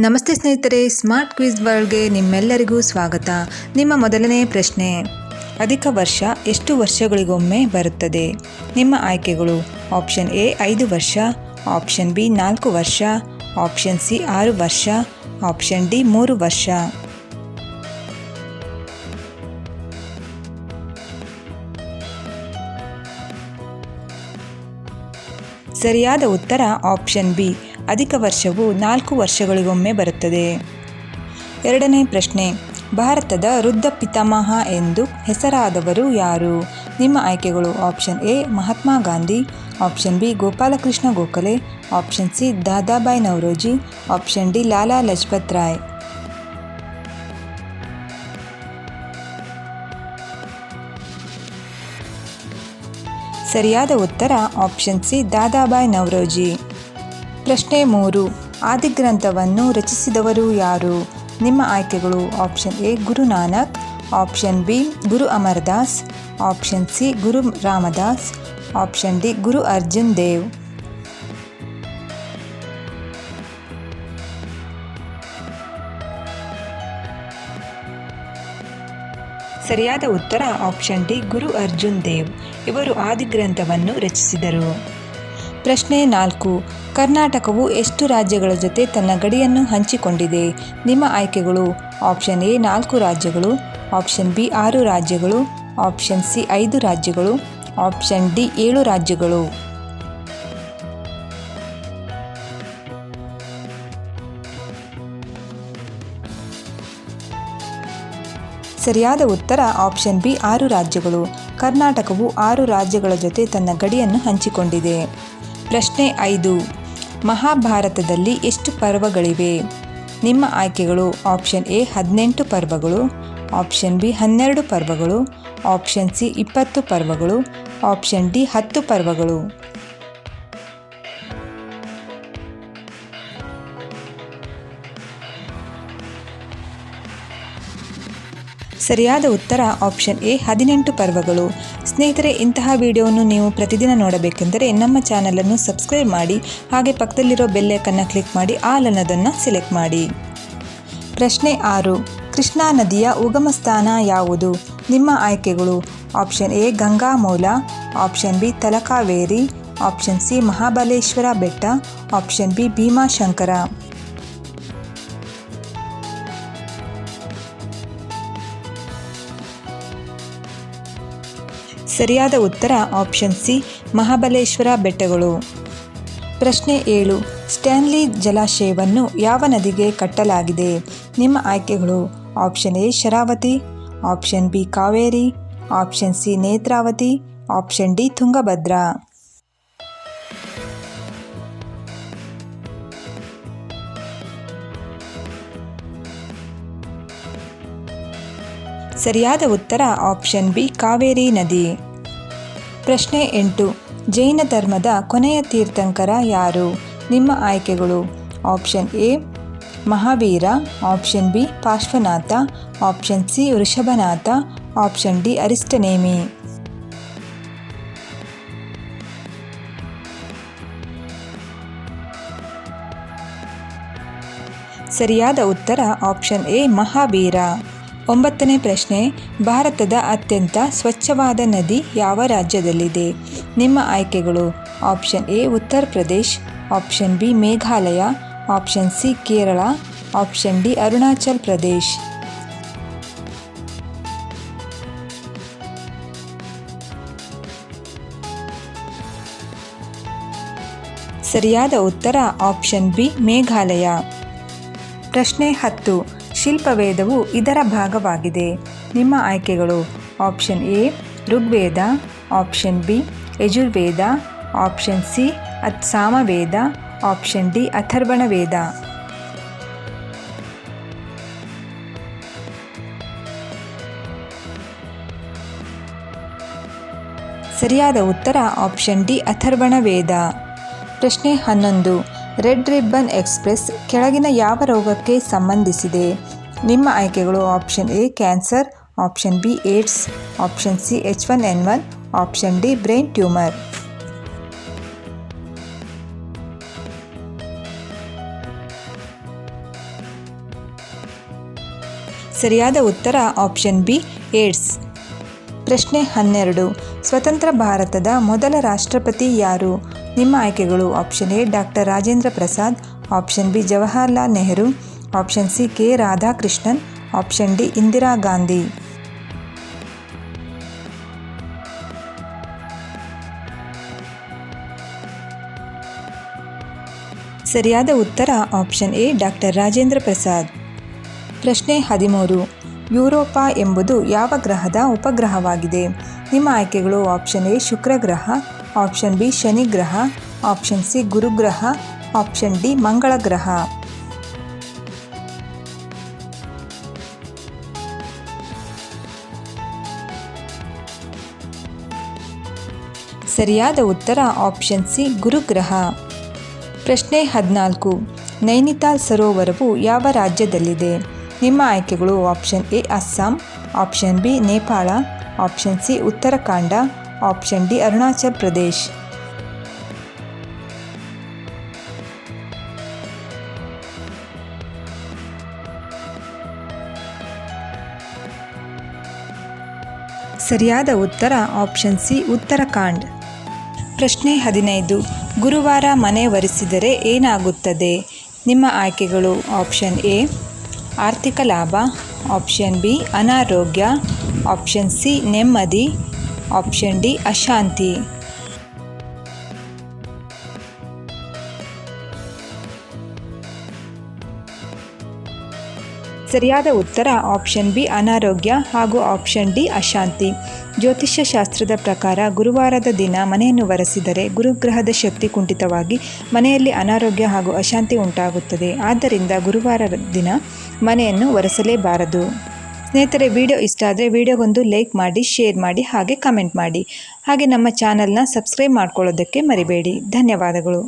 ನಮಸ್ತೆ ಸ್ನೇಹಿತರೆ, smart quiz ವರ್ಲ್ಡ್ಗೆ ನಿಮ್ಮೆಲ್ಲರಿಗೂ ಸ್ವಾಗತ. ನಿಮ್ಮ ಮೊದಲನೇ ಪ್ರಶ್ನೆ, ಅಧಿಕ ವರ್ಷ ಎಷ್ಟು ವರ್ಷಗಳಿಗೊಮ್ಮೆ ಬರುತ್ತದೆ? ನಿಮ್ಮ ಆಯ್ಕೆಗಳು, ಆಪ್ಷನ್ ಎ ಐದು ವರ್ಷ, ಆಪ್ಷನ್ ಬಿ ನಾಲ್ಕು ವರ್ಷ, ಆಪ್ಷನ್ ಸಿ ಆರು ವರ್ಷ, ಆಪ್ಷನ್ ಡಿ ಮೂರು ವರ್ಷ. ಸರಿಯಾದ ಉತ್ತರ ಆಪ್ಷನ್ ಬಿ. ಅಧಿಕ ವರ್ಷವು ನಾಲ್ಕು ವರ್ಷಗಳಿಗೊಮ್ಮೆ ಬರುತ್ತದೆ. ಎರಡನೇ ಪ್ರಶ್ನೆ, ಭಾರತದ ವೃದ್ಧ ಪಿತಾಮಹ ಎಂದು ಹೆಸರಾದವರು ಯಾರು? ನಿಮ್ಮ ಆಯ್ಕೆಗಳು option A, Mahatma Gandhi, option B, Gopalakrishna Gokhale, option C, Dadabhai Naoroji, option D, Lala Lajpat Rai. ಸರಿಯಾದ ಉತ್ತರ ಆಪ್ಷನ್ ಸಿ, ದಾದಾಬಾಯಿ ನವರೋಜಿ. ಪ್ರಶ್ನೆ ಮೂರು. ಆದಿಗ್ರಂಥವನ್ನು ರಚಿಸಿದವರು ಯಾರು? ನಿಮ್ಮ ಆಯ್ಕೆಗಳು option A, Guru Nanak, option B, Guru Amardas, option C, Guru Ramdas, option D, Guru Arjun Dev. ಸರಿಯಾದ ಉತ್ತರ option D, Guru Arjun Dev. ಇವರು ಆದಿಗ್ರಂಥವನ್ನು ರಚಿಸಿದರು. ಪ್ರಶ್ನೆ ನಾಲ್ಕು. ಕರ್ನಾಟಕವು ಎಷ್ಟು ರಾಜ್ಯಗಳ ಜೊತೆ ತನ್ನ ಗಡಿಯನ್ನು ಹಂಚಿಕೊಂಡಿದೆ? ನಿಮ್ಮ ಆಯ್ಕೆಗಳು. ಆಪ್ಷನ್ ಎ ನಾಲ್ಕು ರಾಜ್ಯಗಳು. ಆಪ್ಷನ್ ಬಿ ಆರು ರಾಜ್ಯಗಳು. ಆಪ್ಷನ್ ಸಿ ಐದು ರಾಜ್ಯಗಳು. ಆಪ್ಷನ್ ಡಿ ಏಳು ರಾಜ್ಯಗಳು. ಸರಿಯಾದ ಉತ್ತರ ಆಪ್ಷನ್ ಬಿ ಆರು ರಾಜ್ಯಗಳು. ಕರ್ನಾಟಕವು ಆರು ರಾಜ್ಯಗಳ ಜೊತೆ ತನ್ನ ಗಡಿಯನ್ನು ಹಂಚಿಕೊಂಡಿದೆ. ಪ್ರಶ್ನೆ ಐದು. ಮಹಾಭಾರತದಲ್ಲಿ ಎಷ್ಟು ಪರ್ವಗಳಿವೆ? ನಿಮ್ಮ ಆಯ್ಕೆಗಳು ಆಪ್ಷನ್ ಎ ಹದಿನೆಂಟು ಪರ್ವಗಳು, ಆಪ್ಷನ್ ಬಿ ಹನ್ನೆರಡು ಪರ್ವಗಳು, ಆಪ್ಷನ್ ಸಿ ಇಪ್ಪತ್ತು ಪರ್ವಗಳು, ಆಪ್ಷನ್ ಡಿ ಹತ್ತು ಪರ್ವಗಳು. ಸರಿಯಾದ ಉತ್ತರ ಆಪ್ಷನ್ ಎ, ಹದಿನೆಂಟು ಪರ್ವಗಳು. ಸ್ನೇಹಿತರೆ, ಇಂತಹ ವಿಡಿಯೋವನ್ನು ನೀವು ಪ್ರತಿದಿನ ನೋಡಬೇಕೆಂದರೆ ನಮ್ಮ ಚಾನಲನ್ನು ಸಬ್ಸ್ಕ್ರೈಬ್ ಮಾಡಿ, ಹಾಗೆ ಪಕ್ಕದಲ್ಲಿರೋ ಬೆಲ್ಲೆಕನ್ನು ಕ್ಲಿಕ್ ಮಾಡಿ, ಆಲ್ ಸೆಲೆಕ್ಟ್ ಮಾಡಿ. ಪ್ರಶ್ನೆ ಆರು, ಕೃಷ್ಣಾ ನದಿಯ ಉಗಮ ಸ್ಥಾನ ಯಾವುದು? ನಿಮ್ಮ ಆಯ್ಕೆಗಳು ಆಪ್ಷನ್ ಎ ಗಂಗಾ ಮೂಲ option B, Talakaveri, option C, Mahabaleshwara ಬೆಟ್ಟ, ಆಪ್ಷನ್ ಬಿ, ಭೀಮಾಶಂಕರ. ಸರಿಯಾದ ಉತ್ತರ ಆಪ್ಷನ್ ಸಿ, ಮಹಾಬಲೇಶ್ವರ ಬೆಟ್ಟಗಳು. ಪ್ರಶ್ನೆ ಏಳು, ಸ್ಟ್ಯಾನ್ಲಿ ಜಲಾಶಯವನ್ನು ಯಾವ ನದಿಗೆ ಕಟ್ಟಲಾಗಿದೆ? ನಿಮ್ಮ ಆಯ್ಕೆಗಳು option A, Sharavati, option B, Kaveri, option C, Netravati, option D, Tungabhadra. ಸರಿಯಾದ ಉತ್ತರ ಆಪ್ಷನ್ ಬಿ, ಕಾವೇರಿ ನದಿ. ಪ್ರಶ್ನೆ ಎಂಟು. ಜೈನ ಧರ್ಮದ ಕೊನೆಯ ತೀರ್ಥಂಕರ ಯಾರು? ನಿಮ್ಮ ಆಯ್ಕೆಗಳು. Option A, Mahavira. Option B, Parshvanatha. Option C, Vrishabhanatha. Option D, Arishtanemi. ಸರಿಯಾದ ಉತ್ತರ ಆಪ್ಷನ್ ಎ, ಮಹಾವೀರ. ಒಂಬತ್ತನೇ ಪ್ರಶ್ನೆ, ಭಾರತದ ಅತ್ಯಂತ ಸ್ವಚ್ಛವಾದ ನದಿ ಯಾವ ರಾಜ್ಯದಲ್ಲಿದೆ? ನಿಮ್ಮ ಆಯ್ಕೆಗಳು option A, Uttar Pradesh, option B, Meghalaya, option C, Kerala, option D, Arunachal Pradesh. ಸರಿಯಾದ ಉತ್ತರ ಆಪ್ಷನ್ ಬಿ, ಮೇಘಾಲಯ. ಪ್ರಶ್ನೆ ಹತ್ತು. ಶಿಲ್ಪವೇದವು ಇದರ ಭಾಗವಾಗಿದೆ. ನಿಮ್ಮ ಆಯ್ಕೆಗಳು option A, Rigveda, option B, Yajurveda, option C ಅತ್ ಸಾಮವೇದ ಆಪ್ಷನ್ ಡಿ ಅಥರ್ವಣ ವೇದ ಸರಿಯಾದ ಉತ್ತರ ಆಪ್ಷನ್ ಡಿ ಅಥರ್ವಣ ವೇದ ಪ್ರಶ್ನೆ ಹನ್ನೊಂದು. ರೆಡ್ ರಿಬ್ಬನ್ ಎಕ್ಸ್ಪ್ರೆಸ್ ಕೆಳಗಿನ ಯಾವ ರೋಗಕ್ಕೆ ಸಂಬಂಧಿಸಿದೆ? ನಿಮ್ಮ ಆಯ್ಕೆಗಳು option A, cancer, option B, AIDS, option C, H one N one, option D, brain tumour. ಸರಿಯಾದ ಉತ್ತರ ಆಪ್ಷನ್ ಬಿ, ಏಡ್ಸ್. ಪ್ರಶ್ನೆ ಹನ್ನೆರಡು. ಸ್ವತಂತ್ರ ಭಾರತದ ಮೊದಲ ರಾಷ್ಟ್ರಪತಿ ಯಾರು? ನಿಮ್ಮ ಆಯ್ಕೆಗಳು option A, doctor Rajendra Prasad, option B, Jawaharlal Nehru, option C, K, Radhakrishnan, option D, Indira Gandhi. ಸರಿಯಾದ ಉತ್ತರ option A, doctor Rajendra Prasad. ಪ್ರಶ್ನೆ ಹದಿಮೂರು. ಯುರೋಪಾ ಎಂಬುದು ಯಾವ ಗ್ರಹದ ಉಪಗ್ರಹವಾಗಿದೆ? ನಿಮ್ಮ ಆಯ್ಕೆಗಳು ಆಪ್ಷನ್ ಎ, ಶುಕ್ರ ಗ್ರಹ ಆಪ್ಷನ್ ಬಿ ಶನಿ ಗ್ರಹ, ಆಪ್ಷನ್ ಸಿ ಗುರುಗ್ರಹ, ಆಪ್ಷನ್ ಡಿ ಮಂಗಳ ಗ್ರಹ. ಸರಿಯಾದ ಉತ್ತರ ಆಪ್ಷನ್ ಸಿ ಗುರುಗ್ರಹ. ಪ್ರಶ್ನೆ ಹದಿನಾಲ್ಕು. ನೈನಿತಾಲ್ ಸರೋವರವು ಯಾವ ರಾಜ್ಯದಲ್ಲಿದೆ? ನಿಮ್ಮ ಆಯ್ಕೆಗಳು option A Assam, option B Nepal, option C Uttarakhand option D, Arunachala Pradesh. ಸರಿಯಾದ ಉತ್ತರ, ಆಪ್ಷನ್ ಸಿ, ಉತ್ತರಾಖಂಡ್. ಪ್ರಶ್ನೆ ಹದಿನೈದು. ಗುರುವಾರ ಮನೆ ಒರೆಸಿದರೆ ಏನಾಗುತ್ತದೆ? ನಿಮ್ಮ ಆಯ್ಕೆಗಳು, ಆಪ್ಷನ್ ಎ, ಆರ್ಥಿಕ ಲಾಭ, ಆಪ್ಷನ್ ಬಿ, ಅನಾರೋಗ್ಯ, ಆಪ್ಷನ್ ಸಿ, ನೆಮ್ಮದಿ ಆಪ್ಷನ್ ಡಿ, ಅಶಾಂತಿ. ಸರಿಯಾದ ಉತ್ತರ ಆಪ್ಷನ್ ಬಿ, ಅನಾರೋಗ್ಯ ಹಾಗೂ ಆಪ್ಷನ್ ಡಿ, ಅಶಾಂತಿ. ಜ್ಯೋತಿಷ್ಯ ಶಾಸ್ತ್ರದ ಪ್ರಕಾರ ಗುರುವಾರದ ದಿನ ಮನೆಯನ್ನು ಒರೆಸಿದರೆ ಗುರುಗ್ರಹದ ಶಕ್ತಿ ಕುಂಠಿತವಾಗಿ ಮನೆಯಲ್ಲಿ ಅನಾರೋಗ್ಯ ಹಾಗೂ ಅಶಾಂತಿ ಉಂಟಾಗುತ್ತದೆ. ಆದ್ದರಿಂದ ಗುರುವಾರ ದಿನ ಮನೆಯನ್ನು ಒರೆಸಲೇಬಾರದು. ಸ್ನೇಹಿತರೆ, ವಿಡಿಯೋ ಇಷ್ಟ ಆದರೆ ವಿಡಿಯೋಗೊಂದು ಲೈಕ್ ಮಾಡಿ, ಶೇರ್ ಮಾಡಿ, ಹಾಗೆ ಕಮೆಂಟ್ ಮಾಡಿ. ಹಾಗೆ ನಮ್ಮ ಚಾನಲ್ನ ಸಬ್ಸ್ಕ್ರೈಬ್ ಮಾಡ್ಕೊಳ್ಳೋದಕ್ಕೆ ಮರಿಬೇಡಿ. ಧನ್ಯವಾದಗಳು.